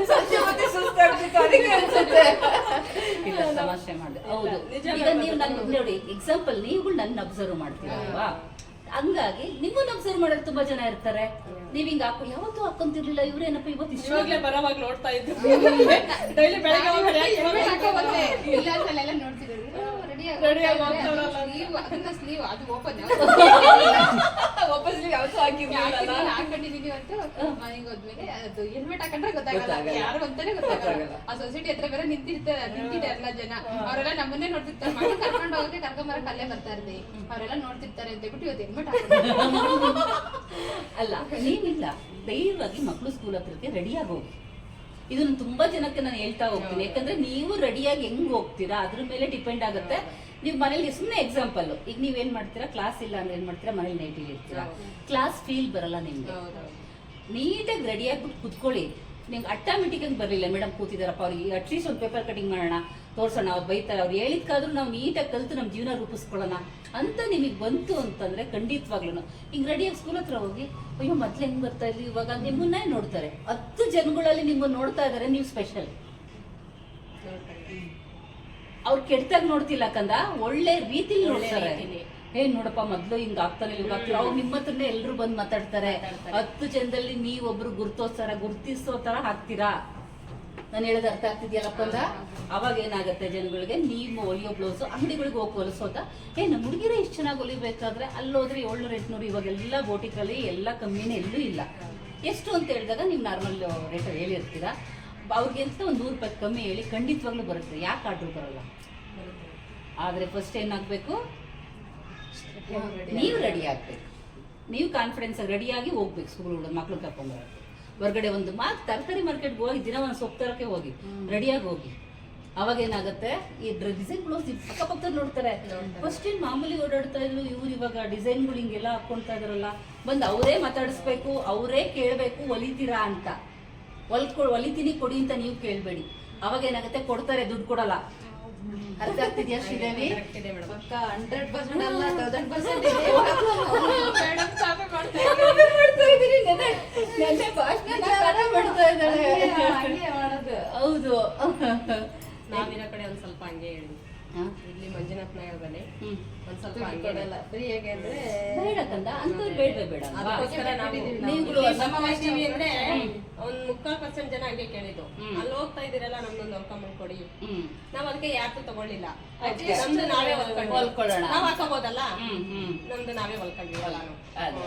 ಸಂಜೆ ಮತ್ತೆ ಸುಸ್ತಾಗ್ತಿತ್ತು, ಅದಕ್ಕೆ ಅನ್ಸುತ್ತೆ. ಇಲ್ಲ ತಮಾಷೆ ಮಾಡಿದೆ. ಹೌದು. ಈಗ ನೀವು ನನ್ನ ನೋಡಿ ಎಕ್ಸಾಂಪಲ್ ನೀವುಗಳು ನನ್ನ ಅಬ್ಸರ್ವ್ ಮಾಡ್ತೀರಲ್ವಾ? ಹಂಗಾಗಿ ನಿಮ್ಮನ್ನ ಅಬ್ಸರ್ವ್ ಮಾಡೋರು ತುಂಬಾ ಜನ ಇರ್ತಾರೆ. ನೀವ್ ಹಿಂಗ ಹಾಕೋ ಯಾವತ್ತೂ ಹಾಕೊಂತಿರ್ಲಿಲ್ಲ ಇವ್ರೇನಪ್ಪ ಇವತ್ತು ಇಷ್ಟು ಇವಾಗ್ಲೇ ಬರೋವಾಗ ನೋಡ್ತಾ ಇದ್ರು. ಡೈಲಿ ಬೆಳಗ್ಗೆ ಇಲ್ಲ ನೋಡ್ತಿದ್ರು ರೆಡಿ Ready ಆಗಿ ಹೋಗ್ತಾರಲ್ಲ ಅಂತ. ಸ್ಲೀವ್ ಅದನ್ನ ಸ್ಲೀವ್ ಅದು ಓಪನ್ ವಾಪಸ್ ನೀವು ಯಾವತ್ತೂ ಹಾಕಿರ್ಲಿಲ್ಲ ಹಾಕೊಂಡಿದೀನಿ ಅಂತ ಮನೆಗೆ ಹೋದ್ಮೇಲೆ ಅದು ಹೆಲ್ಮೆಟ್ ಹಾಕೊಂಡ್ರೆ ಗೊತ್ತಾಗಲ್ಲ. ಯಾರು ಅಂತಾನೆ ಗೊತ್ತಾಗಲ್ಲ. ಆ ಸೊಸೈಟಿ ಹತ್ರ ಬೇರೆ ನಿಂತಿರ್ತಾರೆ ನಿಂತಿದ್ದಾರೆ ಎಲ್ಲ ಜನ. ಅವರೆಲ್ಲ ನಮ್ಮನ್ನೇ ನೋಡ್ತಿರ್ತಾರೆ. ಮನೆ ಕರ್ಕೊಂಡು ಹೋಗಕ್ಕೆ ಕರ್ಕೊಂಡ್ ಬರಕ್ ಅಲ್ಲೇ ಬರ್ತಾ ಅವರೆಲ್ಲ ನೋಡ್ತಿರ್ತಾರೆ ಅಂತ ಬಿಟ್ಟು ಇವತ್ತು *laughs* ಹೆಲ್ಮೆಟ್ ಅಲ್ಲ ನೀನಿಲ್ಲ ಧೈರ್ಯವಾಗಿ ಮಕ್ಕಳು ಸ್ಕೂಲ್ ಹತ್ರಕ್ಕೆ ರೆಡಿ ಹೋಗಿ. ಇದನ್ನ ತುಂಬಾ ಜನಕ್ಕೆ ನಾನು ಹೇಳ್ತಾ ಹೋಗ್ತೀನಿ. ಯಾಕಂದ್ರೆ ನೀವು ರೆಡಿಯಾಗಿ ಹೆಂಗ್ ಹೋಗ್ತೀರಾ ಅದ್ರ ಮೇಲೆ ಡಿಪೆಂಡ್ ಆಗುತ್ತೆ. ನೀವು ಮನೇಲಿ ಸುಮ್ಮನೆ ಎಕ್ಸಾಂಪಲ್ ಈಗ ನೀವೇನ್ ಮಾಡ್ತೀರಾ ಕ್ಲಾಸ್ ಇಲ್ಲ ಅಂದ್ರೆ ಏನ್ ಮಾಡ್ತೀರಾ ಮನೇಲಿ ನೈಟಿಲಿ ಇರ್ತೀರಾ. ಕ್ಲಾಸ್ ಫೀಲ್ ಬರಲ್ಲ ನಿಮ್ಗೆ. ನೀಟಾಗಿ ರೆಡಿಯಾಗಿ ಬಿಟ್ಟು ಕುತ್ಕೊಳ್ಳಿ. ನಿಮ್ಗೆ ಆಟೋಮೆಟಿಕ್ ಆಗಿ ಬರಲಿಲ್ಲ. ಮೇಡಮ್ ಕೂತಿದಾರಪ್ಪ ಅವ್ರಿಗೆ ಅಟ್ಲೀಸ್ಟ್ ಒಂದು ಪೇಪರ್ ಕಟಿಂಗ್ ಮಾಡೋಣ. ತೋರ್ಸೋಣ ಅವ್ರು ಬೈತಾರೆ. ಅವ್ರು ಹೇಳಿದ್ಕಾದ್ರೂ ನಾವು ನೀಟಾಗಿ ಕಲ್ತು ನಮ್ಮ ಜೀವನ ರೂಪಿಸ್ಕೊಳ್ಳೋಣ ಅಂತ ನಿಮಗೆ ಬಂತು ಅಂತಂದ್ರೆ ಖಂಡಿತವಾಗ್ಲೂ ಹಿಂಗ್ ರೆಡಿಯಾಗಿ ಸ್ಕೂಲ್ ಹತ್ರ ಹೋಗಿ ಅಯ್ಯೋ ಮೊದ್ಲು ಹೆಂಗೆ ಬರ್ತಾ ಇರಲಿ ಇವಾಗ ನಿಮ್ಮನ್ನೇ ನೋಡ್ತಾರೆ. ಹತ್ತು ಜನಗಳಲ್ಲಿ ನಿಮ್ಮನ್ನು ನೋಡ್ತಾ ಇದ್ದಾರೆ ನೀವು ಸ್ಪೆಷಲ್ ಅವ್ರು ಕೆಟ್ಟದಾಗ ನೋಡ್ತಿಲ್ಲ ಕಂದ? ಒಳ್ಳೆ ರೀತಿಲಿ ನೋಡ್ತಾರೆ. ಏನ್ ನೋಡಪ್ಪ ಮೊದ್ಲು ಹಿಂಗ್ ಆಗ್ತಾನೆ ಇವಾಗ ಅವ್ರು ನಿಮ್ಮ ಹತ್ರನೇ ಎಲ್ರು ಬಂದ್ ಮಾತಾಡ್ತಾರೆ. ಹತ್ತು ಜನದಲ್ಲಿ ನೀವೊಬ್ರು ಗುರ್ತೋಸ್ತಾರ ಗುರ್ತಿಸೋ ತರ ಹಾಕ್ತೀರಾ? ನಾನು ಹೇಳೋದು ಅರ್ಥ ಆಗ್ತಿದ್ಯಲ್ಲಪ್ಪ ಅಂದ ಅವಾಗ ಏನಾಗುತ್ತೆ ಜನಗಳಿಗೆ ನೀವು ಹೊಲಿಯೋ ಬ್ಲೌಸ್ ಅಂಗಡಿಗಳಿಗೆ ಹೋಗಿ ಹೊಲಿಸೋದ ಏ ನಮ್ಮ ಹುಡುಗಿರೇ ಇಷ್ಟು ಚೆನ್ನಾಗಿ ಹೊಲಿಬೇಕಾದ್ರೆ ಅಲ್ಲೋದ್ರೆ ಏಳ್ನೂರ ಎಂಟುನೂರು ಇವಾಗೆಲ್ಲ ಬೋಟಿಕಲ್ಲಿ ಎಲ್ಲ ಕಮ್ಮಿನೇ ಎಲ್ಲೂ ಇಲ್ಲ. ಎಷ್ಟು ಅಂತ ಹೇಳಿದಾಗ ನೀವು ನಾರ್ಮಲ್ ರೇಟ್ ಹೇಳಿರ್ತೀರಾ ಅವ್ರಿಗಿಂತ ಒಂದು ನೂರು ರೂಪಾಯಿ ಕಮ್ಮಿ ಹೇಳಿ ಖಂಡಿತವಾಗ್ಲೂ ಬರುತ್ತೆ. ಯಾಕೆ ಆರ್ಡ್ರ್ ಬರಲ್ಲ? ಆದರೆ ಫಸ್ಟ್ ಏನಾಗಬೇಕು? ನೀವು ರೆಡಿ ಆಗಬೇಕು. ನೀವು ಕಾನ್ಫಿಡೆನ್ಸ್ ರೆಡಿಯಾಗಿ ಹೋಗ್ಬೇಕು ಸ್ಕೂಲ್ ಮಕ್ಳು ಕರ್ಕೊಂಡ್ಬರೋಕೆ ಹೊರಗಡೆ ಒಂದು ಮಾತು ತರಕಾರಿ ಮಾರ್ಕೆಟ್ಗೆ ಹೋಗಿ ದಿನ ಒಂದು ಸೊಪ್ಪು ತರಕ್ಕೆ ಹೋಗಿ ರೆಡಿಯಾಗಿ ಹೋಗಿ. ಅವಾಗ ಏನಾಗುತ್ತೆ ಈ ಡಿಸೈನ್ ಬ್ಲೌಸ್ ಅಕ್ಕಪಕ್ಕ ನೋಡ್ತಾರೆ. ಫಸ್ಟ್ ಏನ್ ಮಾಮೂಲಿ ಓಡಾಡ್ತಾ ಇದ್ರು ಇವ್ರು ಇವಾಗ ಡಿಸೈನ್ಗಳು ಹಿಂಗೆಲ್ಲ ಹಾಕೊಂತಾ ಇದಾರಲ್ಲ ಬಂದು ಅವರೇ ಮಾತಾಡಿಸ್ಬೇಕು ಅವರೇ ಕೇಳಬೇಕು ಒಲಿತೀರಾ ಅಂತ. ಹೊಲ್ಕೊ ಒಲಿತೀನಿ ಕೊಡಿ ಅಂತ ನೀವು ಕೇಳಬೇಡಿ. ಅವಾಗ ಏನಾಗುತ್ತೆ ಕೊಡ್ತಾರೆ ದುಡ್ಡು ಕೊಡಲ್ಲ. ಅರ್ಥ ಆಗ್ತಿದ್ಯಾ ಶ್ರೀದೇವಿ ಪಕ್ಕ ಹಂಡ್ರೆಡ್ ಪರ್ಸೆಂಟ್ ಅಲ್ಲ ತೌಸಂಡ್ *laughs* ಪರ್ಸೆಂಟ್ ಹೌದು. ನಾವಿರೋ ಕಡೆ ಒಂದ್ ಸ್ವಲ್ಪ ಹಂಗೆ ಹೇಳಿ? ಇಲ್ಲಿ ಮಂಜುನಾಥ್ ನಗರದಲ್ಲಿ ಬನ್ನಿ ಒಂದ್ ಸ್ವಲ್ಪ ದುಡ್ಡು ಹಂಗೆ ಕೊಡಲ್ಲ ಫ್ರೀ ಹೇಗೆ ಅಂದ್ರೆ ಬೇಡ ಕಂದ ಅಂತವ್ರು ಬೇಡವೇ ಬೇಡ ಅದಕ್ಕೋಸ್ಕರ ನಾವು ಮಾಡ್ತೀವಿ ಅಂದ್ರೆ ಒಂದ್ ಮುಕ್ಕಾಲ್ ಪರ್ಸೆಂಟ್ ಜನ ಹಂಗೆ ಕೇಳಿದ್ದು. ಅಲ್ಲಿ ಹೋಗ್ತಾ ಇದೀರಲ್ಲ ನಮ್ದೊಂದು ಹೊಲ್ಕೊಂಡ್ ಕೊಡಿ. ನಾವ್ ಅದಕ್ಕೆ ಯಾರ್ದು ತಗೊಳ್ಳಿಲ್ಲ. ನಮ್ದು ನಾವೇ ಹೊಲ್ಕೊಂಡು. ನಾವ್ ಹಾಕೋಬೋದಲ್ಲ? ನಮ್ದು ನಾವೇ ಹೊಲ್ಕೊಂಡ್ವಿ ಎಲ್ಲಾನು ಅದೇ.